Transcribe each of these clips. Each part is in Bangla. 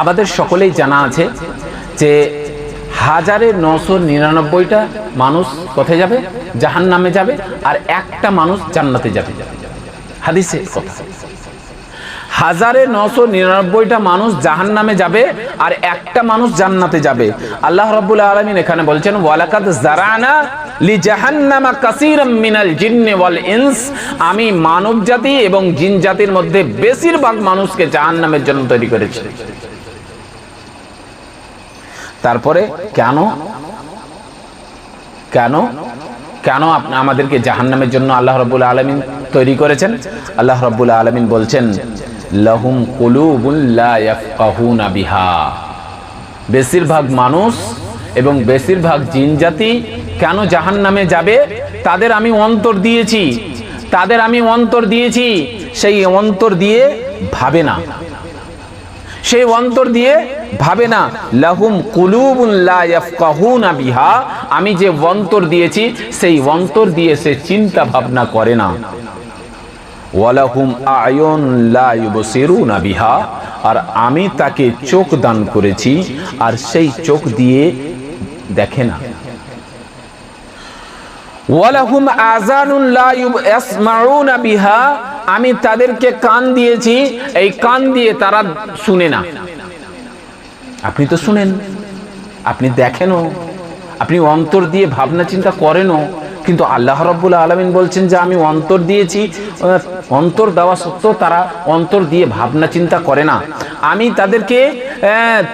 আমাদের সকলেই জানা আছে যে হাজারে নশো নিরানব্বইটা মানুষ কোথায় যাবে জাহান নামে যাবে, আর একটা মানুষ জান্নাতে যাবে। হাদিসে হাজারে নশো নিরানব্বইটা মানুষ জাহান নামে যাবে, আর একটা মানুষ জান্নাতে যাবে। আল্লাহ রাব্বুল আলামিন এখানে বলছেন, ওয়ালাকাদ জারানা লি জাহান্নামা কাসীরাম মিনাল জিন্নি ওয়াল ইনস। আমি মানব জাতি এবং জিন জাতির মধ্যে বেশিরভাগ মানুষকে জাহান্নামের জন্য তৈরি করেছি। তারপরে কেন? কেন? কেন আপনি আমাদেরকে জাহান্নামের জন্য আল্লাহ রব্বুল আলমিন তৈরি করেছেন? আল্লাহ রব্বুল আলমিন বলছেন, লাহুম কুলুবুল্লাহুনা বিহা। বেশিরভাগ মানুষ এবং বেশিরভাগ জিন জাতি কেন জাহান্নামে যাবে? তাদের আমি অন্তর দিয়েছি। তাদের আমি অন্তর দিয়েছি। সেই অন্তর দিয়ে ভাবে না। সেই অন্তর দিয়ে ভাবে না, লাহুম ইয়াফকাহুনা বিহা। আমি যে অন্তর দিয়েছি, সেই অন্তর দিয়ে সে চিন্তা ভাবনা করে না। ওয়ালাহুম বিহা। আর আমি তাকে চোখ দান করেছি, আর সেই চোখ দিয়ে দেখে না। ওয়ালাহুম আযানুন লা ইয়াসমাউনা বিহা। আমি তাদেরকে কান দিয়েছি, এই কান দিয়ে তারা শুনে না। আপনি তো শুনেন, আপনি দেখেনও, আপনি অন্তর দিয়ে ভাবনা চিন্তা করেনও, কিন্তু আল্লাহ রব্বুল আলমিন বলছেন যে আমি অন্তর দিয়েছি অন্তর দেওয়া সত্ত্বেও তারা অন্তর দিয়ে ভাবনা চিন্তা করে না। আমি তাদেরকে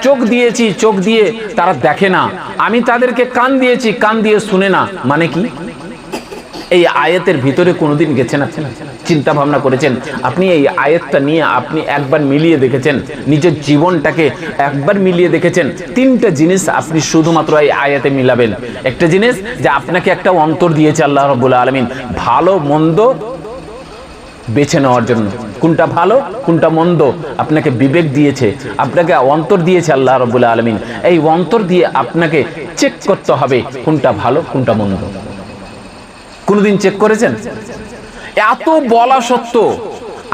চোখ দিয়েছি, চোখ দিয়ে তারা দেখে না। আমি তাদেরকে কান দিয়েছি, কান দিয়ে শুনে না। মানে কি? এই আয়াতের ভিতরে কোনোদিন গেছেন আপনি চিন্তা ভাবনা করেছেন। আপনি এই আয়াতটা নিয়ে আপনি একবার মিলিয়ে দেখেছেন, নিজের জীবনটাকে একবার মিলিয়ে দেখেছেন। তিনটা জিনিস আপনি শুধুমাত্র এই আয়াতে মিলাবেন। একটা জিনিস যে আপনাকে একটা অন্তর দিয়েছে আল্লাহ রব্বুল আলমিন, ভালো, মন্দ বেছে নেওয়ার জন্য। কোনটা ভালো, কোনটা মন্দ আপনাকে বিবেক দিয়েছে, আপনাকে অন্তর দিয়েছে আল্লাহ রব্বুল আলমিন। এই অন্তর দিয়ে আপনাকে চেক করতে হবে কোনটা ভালো, কোনটা মন্দ। কোনোদিন চেক করেছেন? এত বলা সত্ত্বেও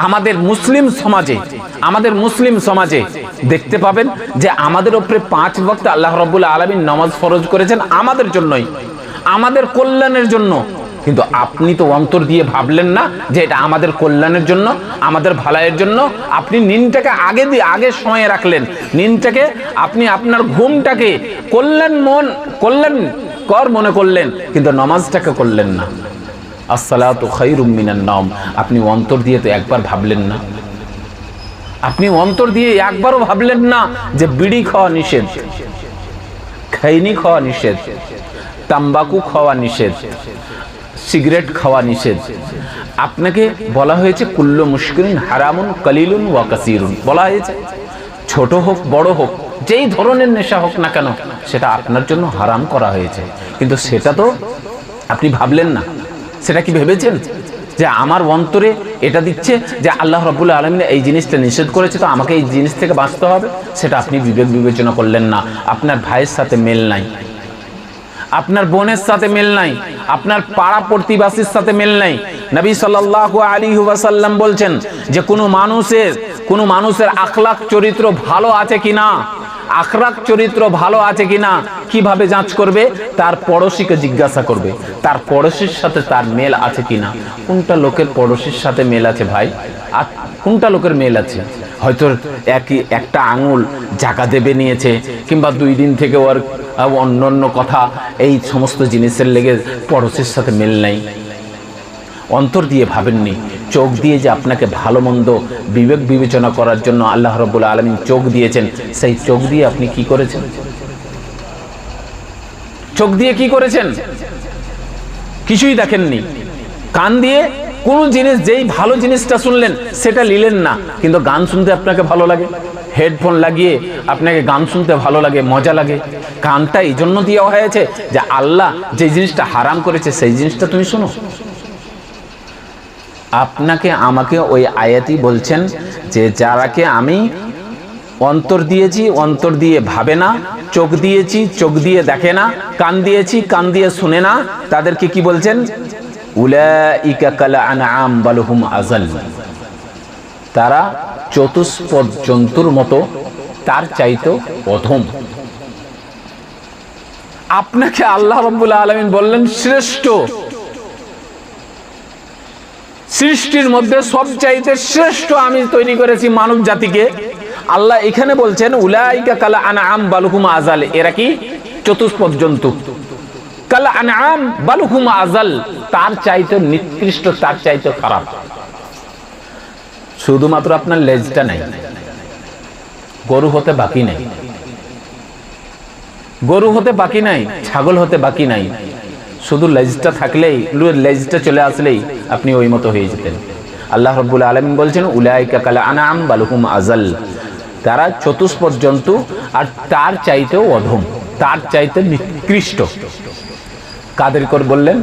আমাদের মুসলিম সমাজে, আমাদের মুসলিম সমাজে দেখতে পাবেন যে আমাদের ওপরে পাঁচ ভক্ত আল্লাহ রব্বুল আলমিন নামাজ ফরজ করেছেন আমাদের জন্যই, আমাদের কল্যাণের জন্য। কিন্তু আপনি তো অন্তর দিয়ে ভাবলেন না যে এটা আমাদের কল্যাণের জন্য, আমাদের ভালাইয়ের জন্য? আপনি নিনটাকে আগে দিয়ে আগে সময়ে রাখলেন। নিনটাকে আপনি আপনার ঘুমটাকে কল্যাণ মন, কল্যাণ কর মনে করলেন, কিন্তু নামাজটাকে করলেন না। আসসালাতু খায়রুম মিনান নাম আপনি অন্তর দিয়ে তো একবার ভাবলেন না। আপনি অন্তর দিয়ে একবারও ভাবলেন না যে বিড়ি খাওয়া নিষেধ খৈনি খাওয়া নিষেধ, তাম্বাকু খাওয়া নিষেধ, সিগারেট খাওয়া নিষেধ। আপনাকে বলা হয়েছে, কুল্ল মুশকিরিন হারামুন কালিলুন ওয়া কাসিরুন। বলা হয়েছে, ছোট হোক, বড় হোক যেই ধরনের নেশা হোক না কেন, সেটা আপনার জন্য হারাম করা হয়েছে। কিন্তু সেটা তো আপনি ভাবলেন না। সেটা কি ভেবেছেন? যে আমার অন্তরে এটা দিচ্ছে যে আল্লাহ রব্বুল আলমিন এই জিনিসটা নিষেধ করেছে, তো আমাকে এই জিনিস থেকে বাঁচতে হবে? সেটা আপনি বিবেক বিবেচনা করলেন না। আপনার ভাইয়ের সাথে মেল নাই। আপনার বোনের সাথে মেল নাই। আপনার পাড়া প্রতিবাসীর সাথে মেল নাই। নবী সাল্লাল্লাহু আলী ওয়াসাল্লাম বলছেন যে, কোনো মানুষের কোনো মানুষের আখলাক চরিত্র ভালো আছে কিনা? আখলাক চরিত্র ভালো আছে কিনা, কীভাবে যাঞ্চ করবে, তার পড়োশিকে জিজ্ঞাসা করবে। তার পড়োশির সাথে তার মেল আছে কিনা? কোনটা লোকের পড়োশির সাথে মেল আছে ভাই? আর কোনটা লোকের মেল আছে? হয়তো একই, একটা আঙুল জায়গা দেবে নিয়েছে, কিংবা দুই দিন থেকে ওর অন্য অন্য কথা, এই সমস্ত জিনিসের লেগে পড়োশের সাথে মেল নাই। অন্তর দিয়ে ভাবেননি চোখ দিয়ে যে আপনাকে ভালো মন্দ বিবেক বিবেচনা করার জন্য আল্লাহ রব্বুল আলমিন চোখ দিয়েছেন, সেই চোখ দিয়ে আপনি কি করেছেন? চোখ দিয়ে কি করেছেন? কিছুই দেখেননি। কান দিয়ে কোন জিনিস, যেই ভালো জিনিসটা শুনলেন, সেটা নিলেন না। কিন্তু গান শুনতে আপনাকে ভালো লাগে? হেডফোন লাগিয়ে আপনাকে গান শুনতে ভালো লাগে, মজা লাগে? কানটা এই জন্য দেওয়া হয়েছে যে আল্লাহ যে জিনিসটা হারাম করেছে, সেই জিনিসটা তুমি শোনো। আপনাকে আমাকে ওই আয়াতি বলছেন যে যারাকে আমি অন্তর দিয়েছি, অন্তর দিয়ে ভাবে না, চোখ দিয়েছি, চোখ দিয়ে দেখে না, কান দিয়েছি, কান দিয়ে শুনে না, তাদেরকে কি বলছেন? তারা চতুষ্পদ জন্তুর মতো, তার চাইতো অধম। আপনাকে আল্লাহ রব্বুল আলমিন বললেন, শ্রেষ্ঠ। সৃষ্টির মধ্যে সব চাইতে শ্রেষ্ঠ আমি তৈরি করেছি মানব জাতিকে। আল্লাহ এখানে বলছেন, উলাইকা কালা আনআম বালুহুম আজাল। এরা কি? চতুষ্পদ জন্তু। কালা আনআম বালুহুম আজাল। তার চাইতে নিকৃষ্ট, তার চাইতে খারাপ। শুধুমাত্র আপনার লেজটা নাই। গরু হতে বাকি নাই। গরু হতে বাকি নাই, ছাগল হতে বাকি নাই। শুধু লেজটা থাকলেই, লেজটা চলে আসলেই আপনি ওই মতো হয়ে যেতেন। আল্লাহ রব্বুল আলমিন বলছেন, উলাইকা কালা আনাম বালুহুম আজাল তারা চতুষ্পদ জন্তু, আর তার চাইতেও অধম, তার চাইতে নিকৃষ্ট। কাদের কর বললেন,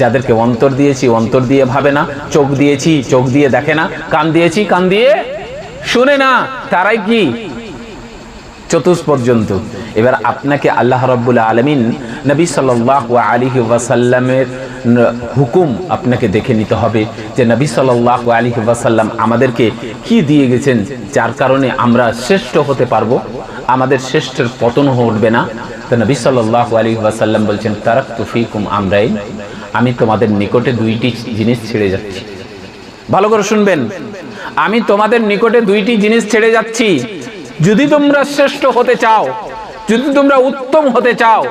যাদেরকে অন্তর দিয়েছি, অন্তর দিয়ে ভাবে না, চোখ দিয়েছি, চোখ দিয়ে দেখে না, কান দিয়েছি, কান দিয়ে শুনে না, তারাই কি? চতুষ্পর্যন্ত। এবার আপনাকে আল্লাহ রব্বুল আলমিন নবী সাল্লাহ আলিহি ওয়াসাল্লামের হুকুম আপনাকে দেখে নিতে হবে যে নবী সাল্লাহ আলিহি ওয়াসাল্লাম আমাদেরকে কি দিয়ে গেছেন, যার কারণে আমরা শ্রেষ্ঠ হতে পারব, আমাদের শ্রেষ্ঠের পতন ঘটবে না। তো নবী সাল্লাহ আলী ওয়াসাল্লাম বলছেন তারাক তুফিকুম আমরাই আমি তোমাদের নিকটে দুইটি জিনিস ছেড়ে যাচ্ছি। ভালো করে শুনবেন। আমি তোমাদের নিকটে দুইটি জিনিস ছেড়ে যাচ্ছি। যদি তোমরা শ্রেষ্ঠ হতে চাও, যদি তোমরা উত্তম হতে চাও,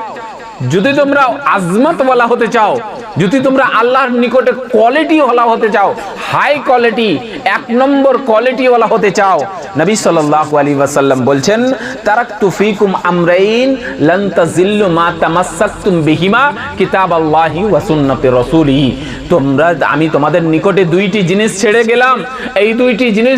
যদি তোমরা আজমত বলা হতে চাও, যদি তোমরা আল্লাহর নিকটে কোয়ালিটি ওয়ালা হতে চাও হাই কোয়ালিটি এক নম্বর কোয়ালিটি ওয়ালা হতে চাও, নবী সাল্লাল্লাহু আলাইহি ওয়াসাল্লাম বলছেন, তারাকতু ফীকুম আমরাইন লান তাজিল্লু মা তামাসসাকতুম বিহিমা কিতাবাল্লাহি ওয়া সুন্নাতি রাসূলিহি। তোমরা, আমি তোমাদের নিকটে দুইটি জিনিস ছেড়ে গেলাম। এই দুইটি জিনিস